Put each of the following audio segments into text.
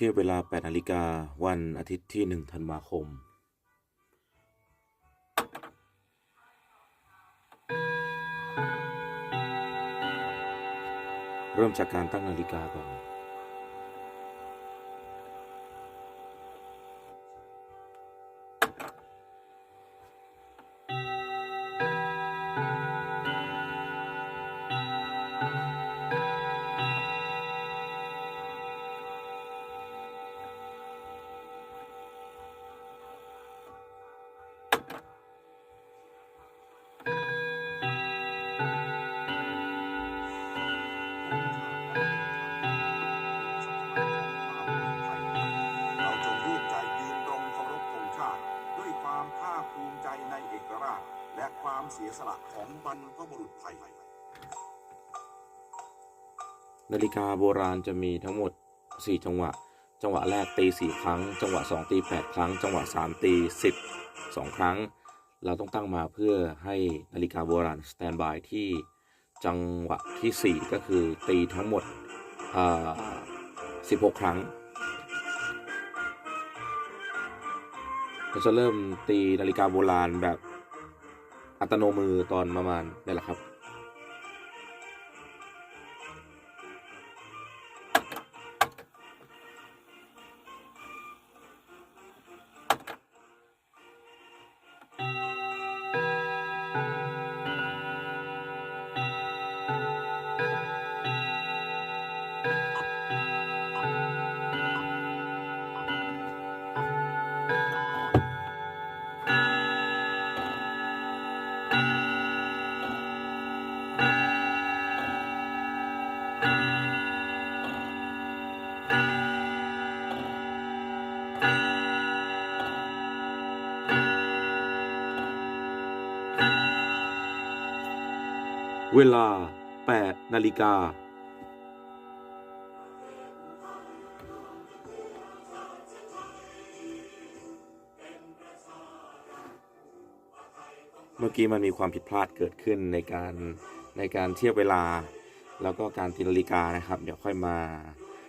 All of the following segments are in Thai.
เทียบเวลา 8 นาฬิกาวันอาทิตย์ที่ 1 ธันวาคม เริ่มจากการตั้งนาฬิกาก่อน เราจงร่วมใจยืนตรงเคารพธงชาติ ด้วยความภาคภูมิใจในเอกราช และความเสียสละของบรรพบุรุษไทย นาฬิกาโบราณจะมีทั้งหมด 4 จังหวะ จังหวะแรกตี 4 ครั้ง จังหวะ 2 ตี 8 ครั้ง จังหวะ 3 ตี 10 2 ครั้ง เราต้องตั้งมาเพื่อให้นาฬิกาโบราณสแตนบายที่ จังหวะทีสี่ 4 ก็คือตีทั้งหมด 16 ครั้งเราจะเริ่มตีนาฬิกาโบราณแบบอัตโนมือตอนประมาณนี่แหละครับ เวลา 8 นาฬิกา เมื่อกี้มันมีความผิดพลาดเกิดขึ้นในการในการเทียบเวลา แล้วก็การตีนาฬิกานะครับ เดี๋ยวค่อยมา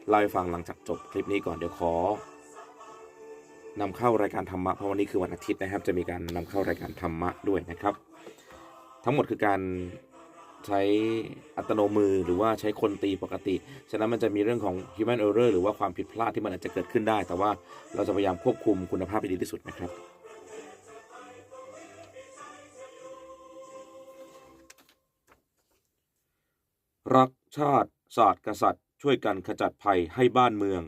เล่าให้ฟังหลังจากจบคลิปนี้ก่อนเดี๋ยวขอนำเข้ารายการธรรมะเพราะวันนี้คือวันอาทิตย์นะครับ จะมีการนำเข้ารายการธรรมะด้วยนะครับ ทั้งหมดคือการใช้อัตโนมือหรือว่าใช้คนตีปกติ ฉะนั้นมันจะมีเรื่องของ human error หรือว่าความผิดพลาดที่มันอาจจะเกิดขึ้นได้ แต่ว่าเราจะพยายามควบคุมคุณภาพให้ดีที่สุดนะครับ รักชาติศาสตร์กษัตริย์ ช่วยกันขจัดภัยให้บ้านเมือง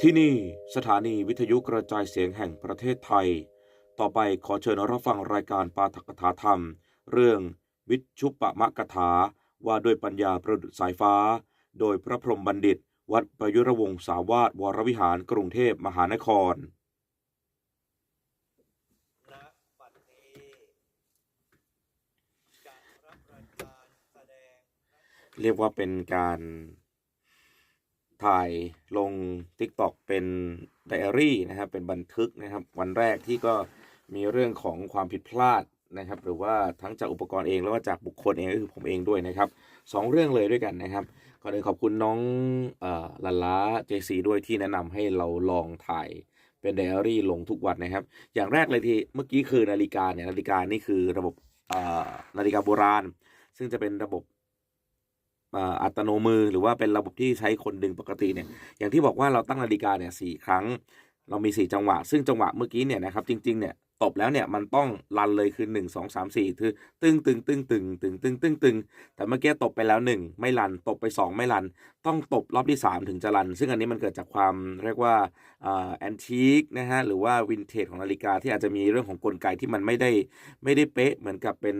ที่นี่สถานีวิทยุกระจายเสียงแห่งประเทศไทย ต่อไปขอเชิญรับฟังรายการปาฐกถาธรรม เรื่องวิชุปะมะกถาว่าด้วยปัญญาประดุจสายฟ้า โดยพระพรหมบัณฑิต วัดประยุรวงศาวาสวรวิหารกรุงเทพมหานครเรียกว่าเป็นการถ่ายลง TikTok เป็นไดอารี่นะครับ เป็นบันทึกนะครับ วันแรกที่ก็มีเรื่องของความผิดพลาด นะครับ หรือว่าทั้งจากอุปกรณ์เองแล้วก็จากบุคคลเองก็คือผมเองด้วยนะครับสองเรื่องเลยด้วยกันนะครับก่อนอื่นขอบคุณน้องอลันล้าเจซีด้วยที่แนะนำให้เราลองถ่ายเป็นไดอารี่ลงทุกวันนะครับ อย่างแรกเลยที่เมื่อกี้คือนาฬิกาเนี่ยนาฬิกานี่คือระบบนาฬิกาโบราณ ซึ่งจะเป็นระบบอัตโนมือหรือว่าเป็นระบบที่ใช้คนดึงปกติเนี่ยอย่างที่บอกว่าเราตั้งนาฬิกาเนี่ยสี่ครั้ง เรามีสี่จังหวะ ซึ่งจังหวะเมื่อกี้เนี่ยนะครับจริงๆเนี่ย ตบแล้วเนี่ยมันต้องรันเลยคือหนึ่งงสามสี่คือตึ้งตึงตึ้งตึงตึงตึงตึงตึงแต่เมื่อกี้ตบไปแล้วหนึ่งไม่รัน ตบไปสองไม่รัน ต้องตบรอบที่สามถึงจะรัน ซึ่งอันนี้มันเกิดจากความเรียกว่าแอนทิกนะฮะหรือว่าวินเทจของนาฬิกาที่อาจจะมีเรื่องของกลไกที่มันไม่ได้ไม่ได้เป๊ะเหมือนกับเป็น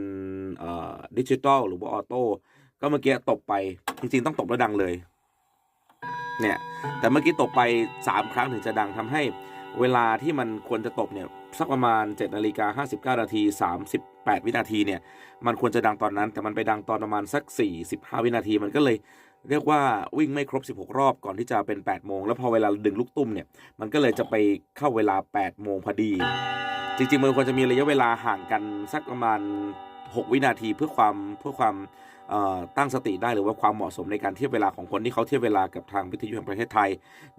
ดิจิตอลหรือว่าออโต้ก็เมื่อกี้ตบไปจริงๆต้องตบแล้วดังเลยเนี่ยแต่เมื่อกี้ตบไป 3 ครั้งถึงจะดังทำให้ เวลาที่มันควรจะตบเนี่ยสักประมาณ7นาฬิกา59นาที38 วินาทีเนี่ยมันควรจะดังตอนนั้น แต่มันไปดังตอนประมาณสัก 45 วินาทีมันก็เลยเรียกว่าวิ่งไม่ครบ 16 รอบก่อนที่จะเป็น 8 โมง แล้วพอเวลาดึงลูกตุ้มเนี่ย มันก็เลยจะไปเข้าเวลา 8 โมงพอดี จริงๆมันควรจะมีระยะเวลาห่างกันสักประมาณ 6 วินาทีเพื่อความเพื่อความ ตั้งสติได้หรือว่าความเหมาะสมในการเทียบเวลาของคนที่เขาเทียบเวลากับทางวิทยุแห่งประเทศไทย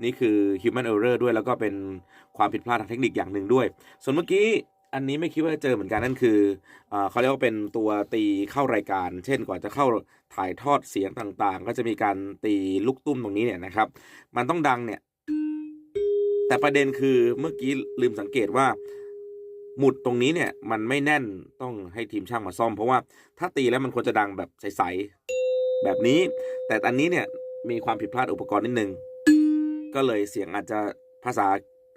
นี่คือ human error ด้วยแล้วก็เป็นความผิดพลาดทางเทคนิคอย่างหนึ่งด้วย ส่วนเมื่อกี้อันนี้ไม่คิดว่าจะเจอเหมือนกันนั่นคือเออเขาเรียกว่าเป็นตัวตีเข้ารายการ เช่นก่อนจะเข้าถ่ายทอดเสียงต่างๆ ก็จะมีการตีลูกตุ้มตรงนี้เนี่ยนะครับ มันต้องดังเนี่ยแต่ประเด็นคือเมื่อกี้ลืมสังเกตว่า หมุดตรงนี้เนี่ยมันไม่แน่นต้องให้ทีมช่างมาซ่อม เพราะว่าถ้าตีแล้วมันควรจะดังแบบใสๆแบบนี้ แต่อันนี้เนี่ยมีความผิดพลาดอุปกรณ์นิดนึง ก็เลยเสียงอาจจะภาษา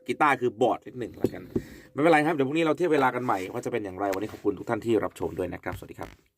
กีตาร์คือบอดนิดหนึ่งแล้วกัน ไม่เป็นไรครับ เดี๋ยวพรุ่งนี้เราเทียบเวลากันใหม่ว่าจะเป็นอย่างไรวันนี้ขอบคุณทุกท่านที่รับชมด้วยนะครับ สวัสดีครับ